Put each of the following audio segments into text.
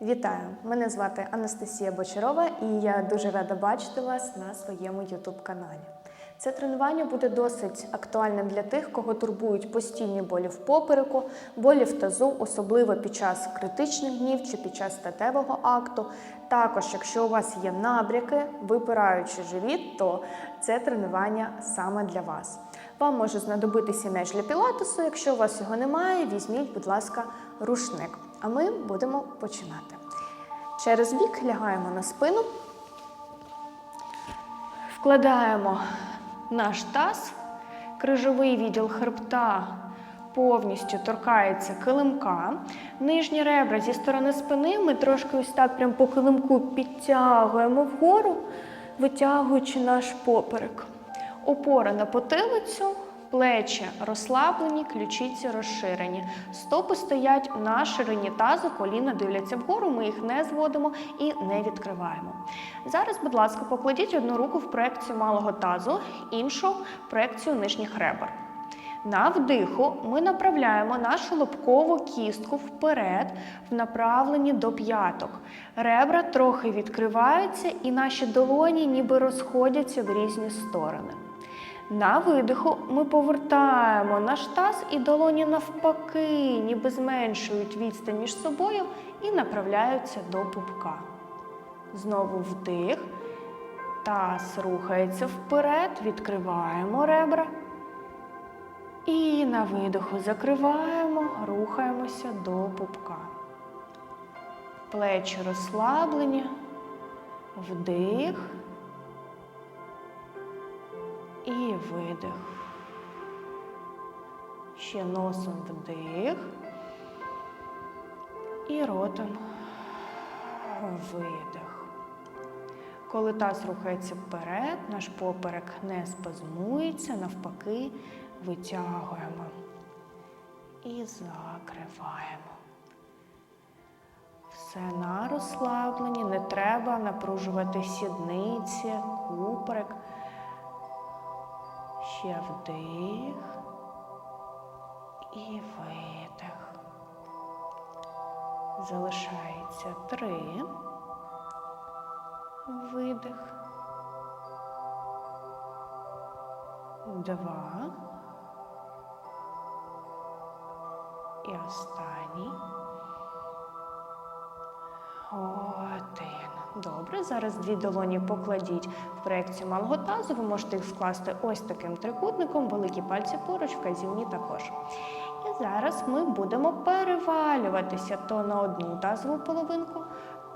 Вітаю! Мене звати Анастасія Бочарова і я дуже рада бачити вас на своєму youtube каналі. Це тренування буде досить актуальним для тих, кого турбують постійні болі в попереку, болі в тазу, особливо під час критичних днів чи під час статевого акту. Також, якщо у вас є набряки, випираючи живіт, то це тренування саме для вас. Вам може знадобитися м'яч для пілатесу. Якщо у вас його немає, візьміть, будь ласка, рушник. А ми будемо починати. Через бік лягаємо на спину, вкладаємо наш таз, крижовий відділ хребта повністю торкається килимка. Нижні ребра зі сторони спини ми трошки ось так прям по килимку підтягуємо вгору, витягуючи наш поперек. Опора на потилицю, плечі розслаблені, ключиці розширені. Стопи стоять на ширині тазу, коліна дивляться вгору, ми їх не зводимо і не відкриваємо. Зараз, будь ласка, покладіть одну руку в проекцію малого тазу, іншу в проекцію нижніх ребер. На вдиху ми направляємо нашу лобкову кістку вперед, в направленні до п'яток. Ребра трохи відкриваються, і наші долоні ніби розходяться в різні сторони. На видиху ми повертаємо наш таз і долоні навпаки, ніби зменшують відстань між собою і направляються до пупка. Знову вдих. Таз рухається вперед, відкриваємо ребра. І на видиху закриваємо, рухаємося до пупка. Плечі розслаблені, вдих і видих. Ще носом вдих і ротом видих. Коли таз рухається вперед, наш поперек не спазмується, навпаки, витягуємо і закриваємо. Все на розслабленні, не треба напружувати сідниці, куприк. Ще вдих і видих. Залишається три. Видих. Два. І останній. Один. Добре, зараз дві долоні покладіть в проекцію малого тазу. Ви можете їх скласти ось таким трикутником, великі пальці поруч, вказівні також. І зараз ми будемо перевалюватися то на одну тазову половинку,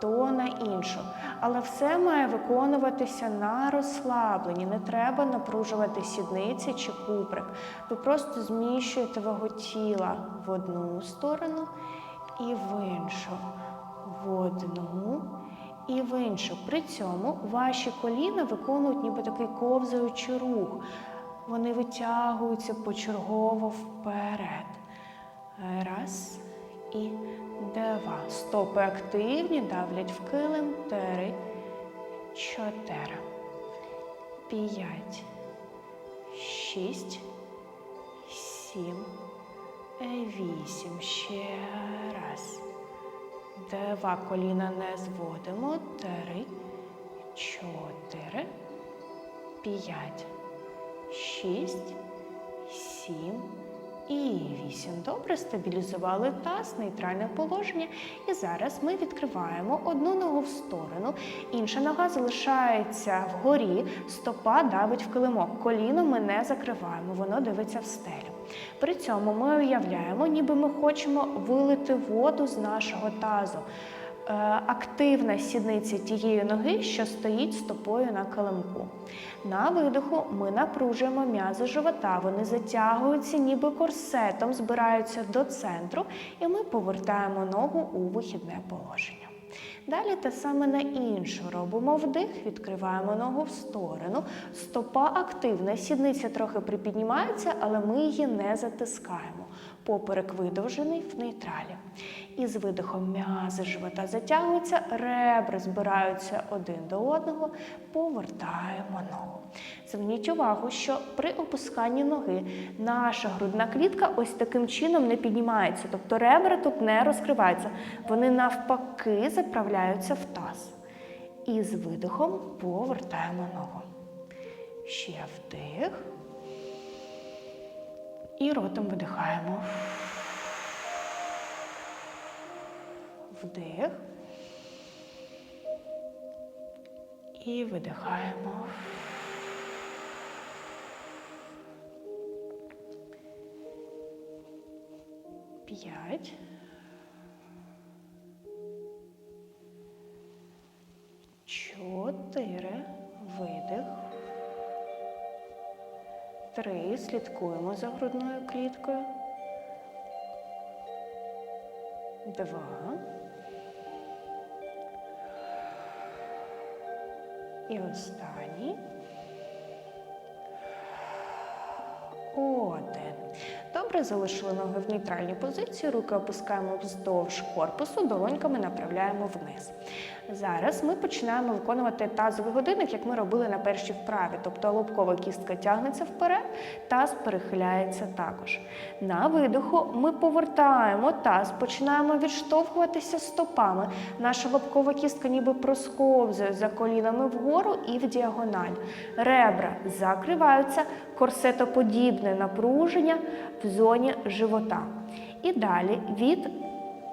то на іншу. Але все має виконуватися на розслабленні. Не треба напружувати сідниці чи куприк. Ви просто зміщуєте вагу тіла в одну сторону і в іншу. В одну і в іншу. При цьому ваші коліна виконують ніби такий ковзаючий рух. Вони витягуються почергово вперед. Раз і два. Стопи активні, давлять в килим. Три, чотири, п'ять, шість, сім, вісім. Ще раз. Два коліна не зводимо. Три, чотири, п'ять, шість, сім і вісім. Добре, стабілізували таз, нейтральне положення. І зараз ми відкриваємо одну ногу в сторону, інша нога залишається вгорі, стопа давить в килимок. Коліно ми не закриваємо, воно дивиться в стелю. При цьому ми уявляємо, ніби ми хочемо вилити воду з нашого тазу. Е, Активна сідниця тієї ноги, що стоїть стопою на килимку. На видиху ми напружуємо м'язи живота, вони затягуються, ніби корсетом, збираються до центру, і ми повертаємо ногу у вихідне положення. Далі те саме на іншу робимо вдих, відкриваємо ногу в сторону. Стопа активна, сідниця трохи припіднімається, але ми її не затискаємо. Поперек видовжений в нейтралі. І з видихом м'язи живота затягуються, ребра збираються один до одного, повертаємо ногу. Зверніть увагу, що при опусканні ноги наша грудна клітка ось таким чином не піднімається, тобто ребра тут не розкриваються, вони навпаки заправляються в таз. І з видихом повертаємо ногу. Ще вдих. І ротом видихаємо. Вдих. І видихаємо. П'ять. Три. Слідкуємо за грудною кліткою. Два. І останній. Один. Добре, залишили ноги в нейтральній позиції, руки опускаємо вздовж корпусу, долоньками направляємо вниз. Зараз ми починаємо виконувати тазовий годинник, як ми робили на першій вправі. Тобто лобкова кістка тягнеться вперед, таз перехиляється також. На видиху ми повертаємо таз, починаємо відштовхуватися стопами. Наша лобкова кістка ніби просковзує за колінами вгору і в діагональ. Ребра закриваються, корсетоподібне напруження зоні живота. І далі від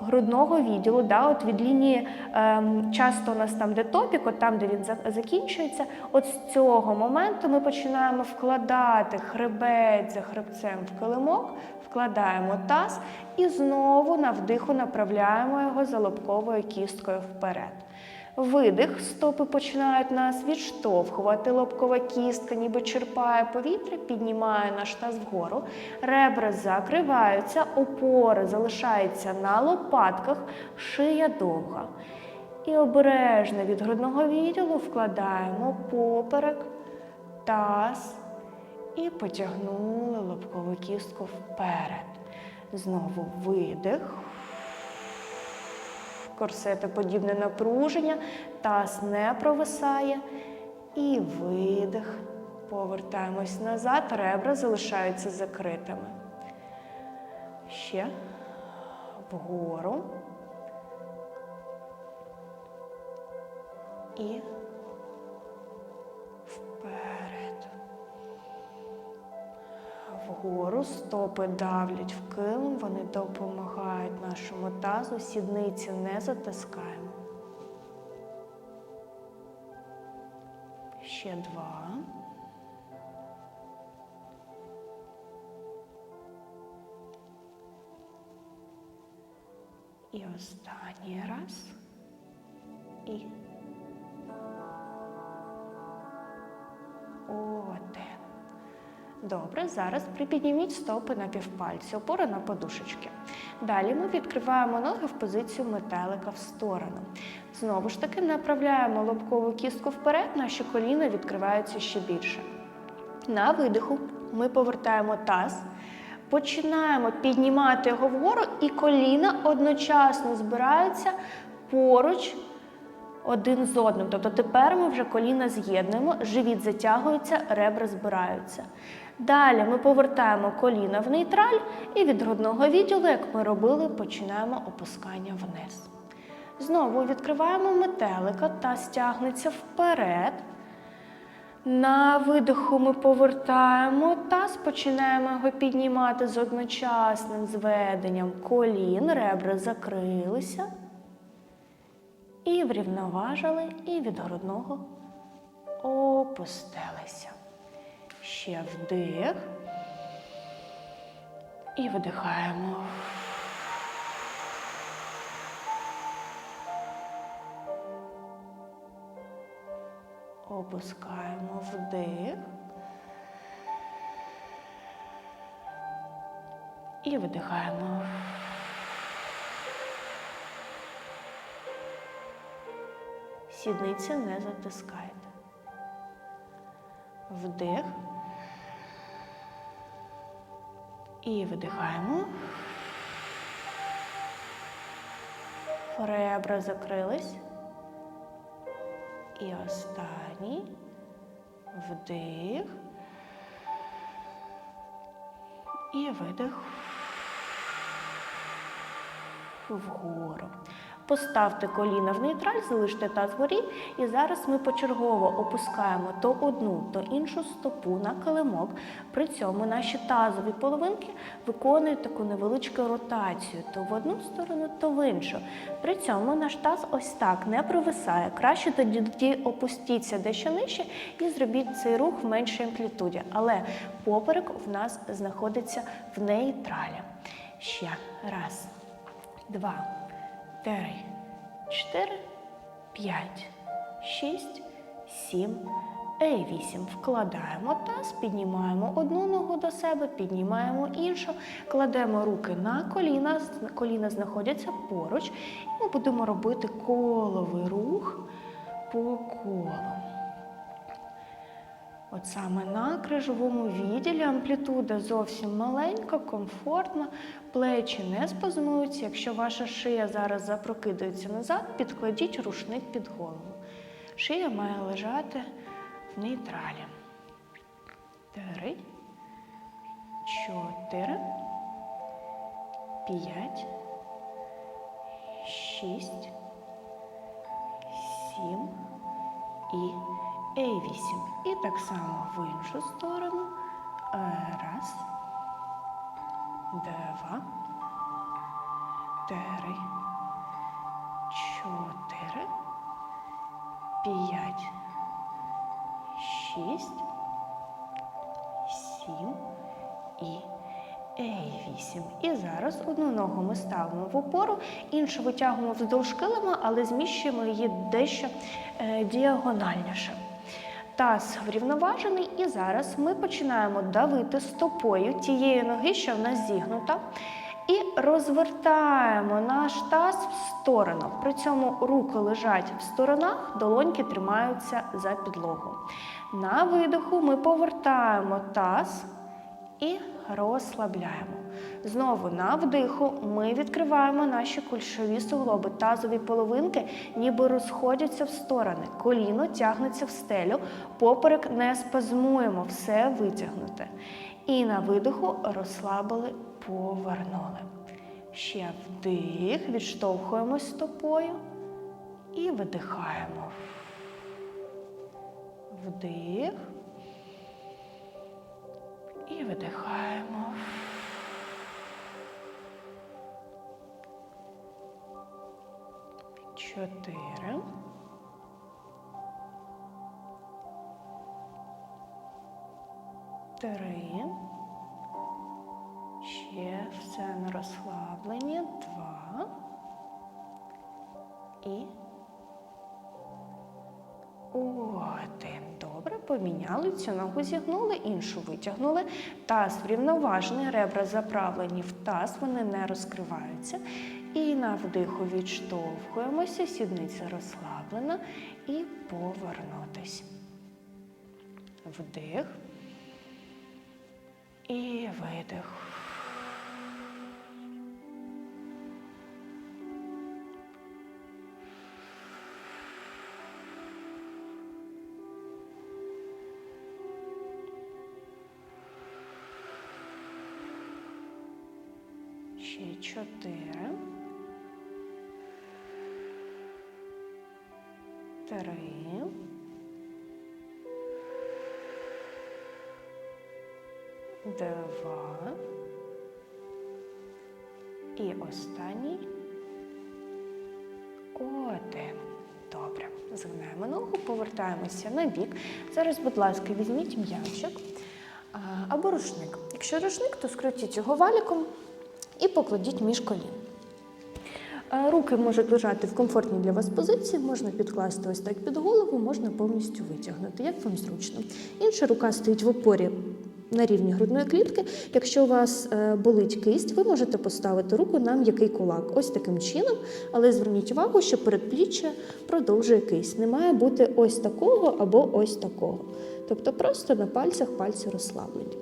грудного відділу, да, от від лінії ем, часто у нас там, де топік, от там, де він закінчується, от з цього моменту ми починаємо вкладати хребет за хребцем в килимок, вкладаємо таз і знову на вдиху направляємо його за лобковою кісткою вперед. Видих, стопи починають нас відштовхувати. Лобкова кістка, ніби черпає повітря, піднімає наш таз вгору. Ребра закриваються, опори залишаються на лопатках, шия довга. І обережно від грудного відділу вкладаємо поперек, таз і потягнули лобкову кістку вперед. Знову видих корсетоподібне напруження, таз не провисає. І видих. Повертаємось назад, ребра залишаються закритими. Ще вгору. І Вгору стопи давлять в килим, вони допомагають нашому тазу, сідниці не затискаємо. Ще два. І останній раз. І Добре, зараз припідніміть стопи на півпальці, опора на подушечки. Далі ми відкриваємо ноги в позицію метелика в сторону. Знову ж таки направляємо лобкову кістку вперед, наші коліна відкриваються ще більше. На видиху ми повертаємо таз, починаємо піднімати його вгору, і коліна одночасно збираються поруч один з одним. Тобто тепер ми вже коліна з'єднуємо, живіт затягується, ребра збираються. Далі ми повертаємо коліна в нейтраль і від грудного відділу, як ми робили, починаємо опускання вниз. Знову відкриваємо метелика та стягнеться вперед. На видиху ми повертаємо таз, починаємо його піднімати з одночасним зведенням колін, ребра закрилися. І врівноважили, і від грудного опустилися. Ще вдих. І видихаємо. Опускаємо вдих. І видихаємо. Сідниці не затискайте. Вдих. І видихаємо. Ребра закрились. І останній вдих. І видих вгору. Поставте коліна в нейтраль, залиште таз вгорі. І зараз ми почергово опускаємо то одну, то іншу стопу на килимок. При цьому наші тазові половинки виконують таку невеличку ротацію то в одну сторону, то в іншу. При цьому наш таз ось так не провисає. Краще тоді опустіться дещо нижче і зробіть цей рух в меншій амплітуді. Але поперек в нас знаходиться в нейтралі. Ще раз, два три, чотири, п'ять, шість, сім, і вісім. Вкладаємо таз, піднімаємо одну ногу до себе, піднімаємо іншу, кладемо руки на коліна, коліна знаходяться поруч, і ми будемо робити коловий рух по колу. От саме на крижовому відділі амплітуда зовсім маленька, комфортна, плечі не спазмуються. Якщо ваша шия зараз запрокидується назад, підкладіть рушник під голову. Шия має лежати в нейтралі. Три, чотири, п'ять, шість, сім і А8. І так само в іншу сторону. Е, Раз, два, три, чотири, п'ять, шість, сім і А8. І зараз одну ногу ми ставимо в опору, іншу витягуємо вздовж килима, але зміщуємо її дещо е, діагональніше. Таз врівноважений, і зараз ми починаємо давити стопою тієї ноги, що в нас зігнута, і розвертаємо наш таз в сторону. При цьому руки лежать в сторонах, долоньки тримаються за підлогу. На видиху ми повертаємо таз і розслабляємо. Знову на вдиху ми відкриваємо наші кульшові суглоби, тазові половинки, ніби розходяться в сторони. Коліно тягнеться в стелю, поперек не спазмуємо, все витягнуте. І на видиху розслабили, повернули. Ще вдих, відштовхуємось стопою і видихаємо. Вдих. І видихаємо. Чотири. Три. Ще все на розслабленні. Два. І один. Добре, поміняли цю ногу, зігнули, іншу витягнули. Таз врівноважений, ребра заправлені в таз, вони не розкриваються. І на вдиху відштовхуємося, сідниця розслаблена і повернутись. Вдих і видих. Три. Два. І останній. Один. Добре. Згинаємо ногу, повертаємося на бік. Зараз, будь ласка, візьміть м'ячик або рушник. Якщо рушник, то скрутіть його валіком і покладіть між колін. Е, Руки можуть лежати в комфортній для вас позиції, можна підкласти ось так під голову, можна повністю витягнути, як вам зручно. Інша рука стоїть в опорі на рівні грудної клітки. Якщо у вас е, болить кисть, ви можете поставити руку на м'який кулак. Ось таким чином, але зверніть увагу, що передпліччя продовжує кисть. Не має бути ось такого або ось такого. Тобто просто на пальцях пальці розслаблені.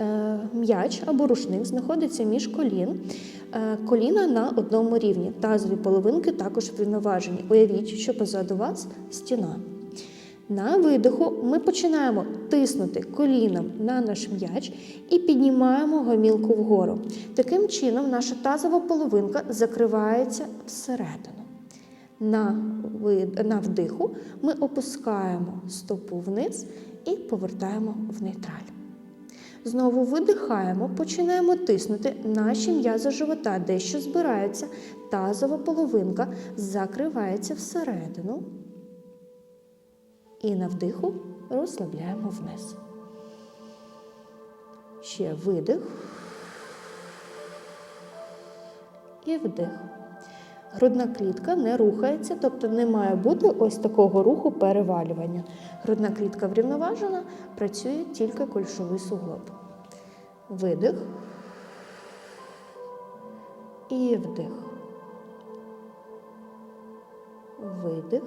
е, м'яч або рушник знаходиться між колін. Е, Коліна на одному рівні. Тазові половинки також врівноважені. Уявіть, що позаду вас стіна. На видиху ми починаємо тиснути коліном на наш м'яч і піднімаємо гомілку вгору. Таким чином, наша тазова половинка закривається всередину. На, на вдиху ми опускаємо стопу вниз і повертаємо в нейтраль. Знову видихаємо, починаємо тиснути наші м'язи живота, дещо збирається, тазова половинка закривається всередину. І на вдиху розслабляємо вниз. Ще видих. І вдих. Грудна клітка не рухається, тобто не має бути ось такого руху перевалювання. Грудна клітка врівноважена, працює тільки кульшовий суглоб. Видих. І вдих. Видих.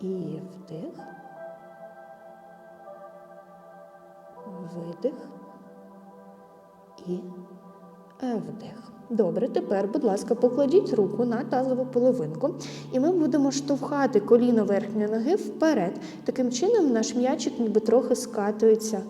І вдих. Видих. І вдих. Добре, тепер, будь ласка, покладіть руку на тазову половинку, і ми будемо штовхати коліно верхньої ноги вперед. Таким чином наш м'ячик ніби трохи скатується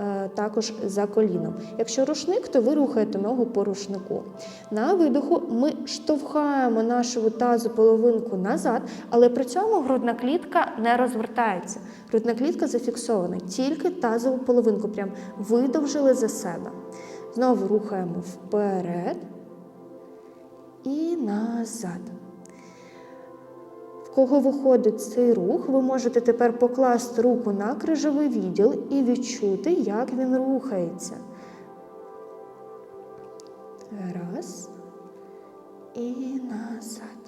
е, також за коліном. Якщо рушник, то ви рухаєте ногу по рушнику. На видоху ми штовхаємо нашу тазу половинку назад, але при цьому грудна клітка не розвертається. Грудна клітка зафіксована, тільки тазову половинку прям видовжили за себе. Знову рухаємо вперед і назад. В кого виходить цей рух, ви можете тепер покласти руку на крижовий відділ і відчути, як він рухається. Раз і назад.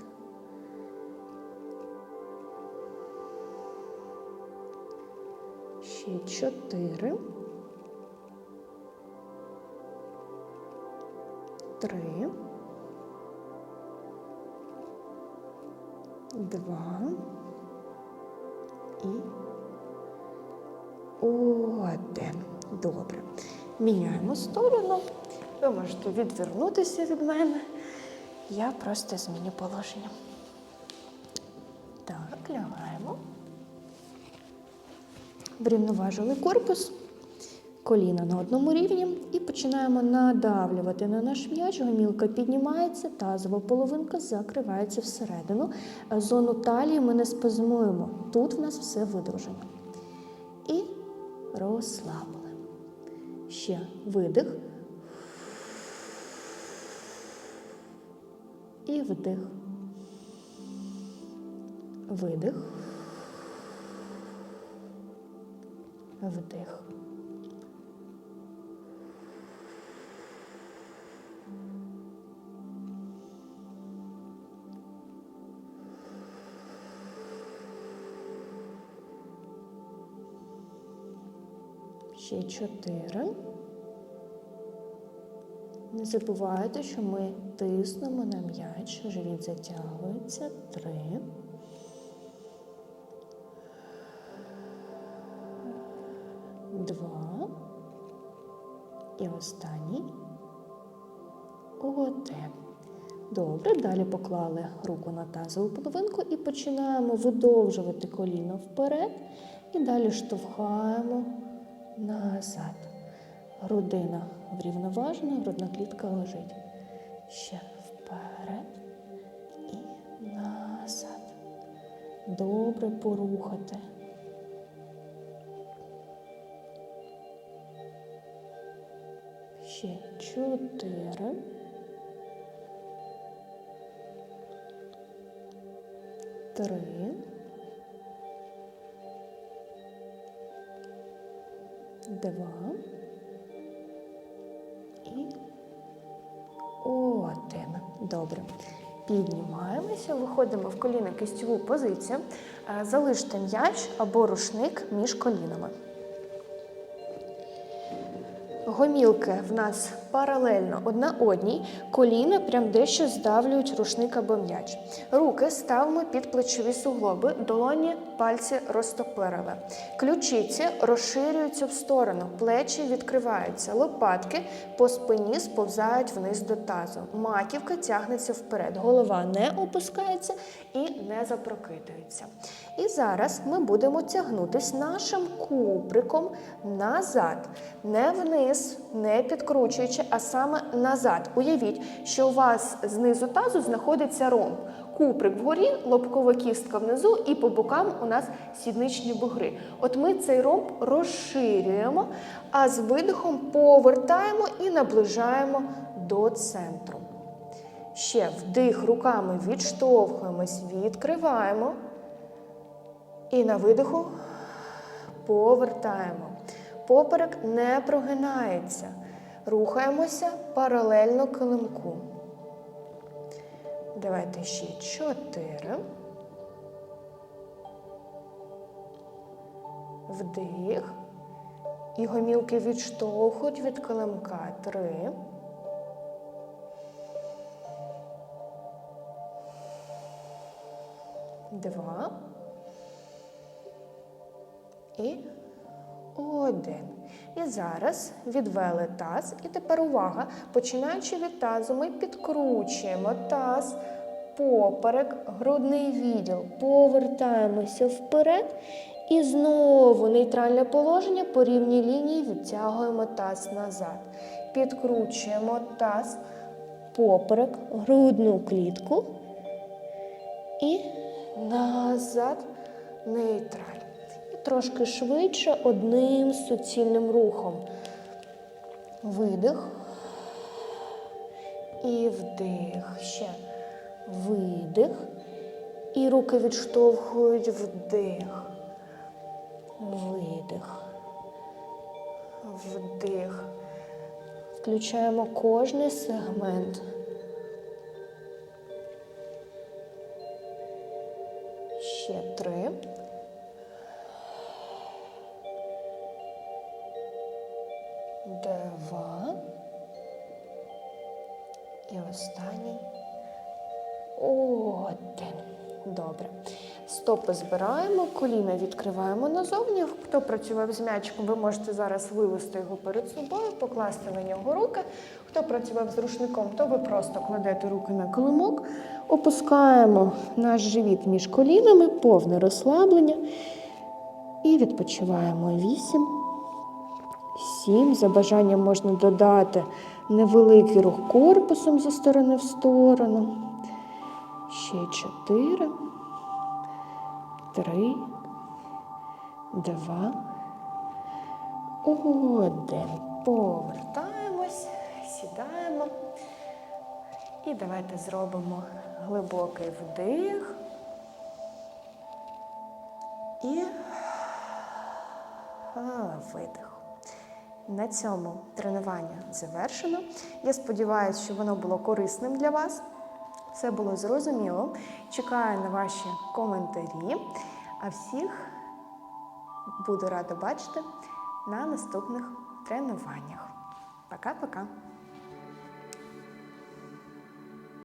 Ще чотири. Три. Два. І один. Добре. Міняємо сторону. Ви можете відвернутися від мене. Я просто зміню положення. Так, лягаємо. Врівноважили корпус, коліна на одному рівні починаємо надавлювати на наш м'яч. Гомілка піднімається, тазова половинка закривається всередину. Е, Зону талії ми не спазмуємо. Тут в нас все видовжено. І розслабили. Ще видих. І вдих. Видих. Вдих. Ще чотири. Не забувайте, що ми тиснемо на м'яч, живіт затягується. Три. Два. І останній. Один. Добре, далі поклали руку на тазову половинку і починаємо видовжувати коліно вперед. І далі штовхаємо назад. Грудина врівноважена, грудна клітка лежить. Ще вперед і назад. Добре порухати. Ще чотири. Три. Два. І один. Добре. Піднімаємося, виходимо в коліно кістьову позицію. Е, Залиште м'яч або рушник між колінами. Гомілки в нас паралельно одна одній, коліна прям дещо здавлюють рушник або м'яч. Руки ставимо під плечові суглоби, долоні, пальці розтопирили. Ключиці розширюються в сторону, плечі відкриваються, лопатки по спині сповзають вниз до тазу. Маківка тягнеться вперед, голова не опускається і не запрокидується. І зараз ми будемо тягнутись нашим куприком назад, не вниз, не підкручуючи, а саме назад. Уявіть, що у вас знизу тазу знаходиться ромб. Куприк вгорі, лобкова кістка внизу, і по бокам у нас сідничні бугри. От ми цей ромб розширюємо, а з видихом повертаємо і наближаємо до центру. Ще вдих руками відштовхуємось, відкриваємо. І на видиху повертаємо. Поперек не прогинається. Рухаємося паралельно килимку. Давайте ще чотири. Вдих. І гомілки відштовхують від килимка. Три. Два. І один. І зараз відвели таз. І тепер увага. Починаючи від тазу, ми підкручуємо таз, поперек, грудний відділ, повертаємося вперед. І знову нейтральне положення по рівній лінії відтягуємо таз назад. Підкручуємо таз, поперек, грудну клітку і назад нейтраль. Трошки швидше одним суцільним рухом. Видих. І вдих. Ще видих. І руки відштовхують вдих. Видих. Вдих. Включаємо кожний сегмент. Ще три. Стопи збираємо, коліна відкриваємо назовні. Хто працював з м'ячиком, ви можете зараз вивести його перед собою, покласти на нього руки. Хто працював з рушником, то ви просто кладете руки на килимок, опускаємо наш живіт між колінами, повне розслаблення. І відпочиваємо. Вісім. Сім. За бажанням можна додати невеликий рух корпусом зі сторони в сторону. Ще чотири. Три. Два. Один. Повертаємось, сідаємо. І давайте зробимо глибокий вдих. І видих. На цьому тренування завершено. Я сподіваюся, що воно було корисним для вас. Все було зрозуміло. Чекаю на ваші коментарі. А всіх буду рада бачити на наступних тренуваннях. Пока-пока!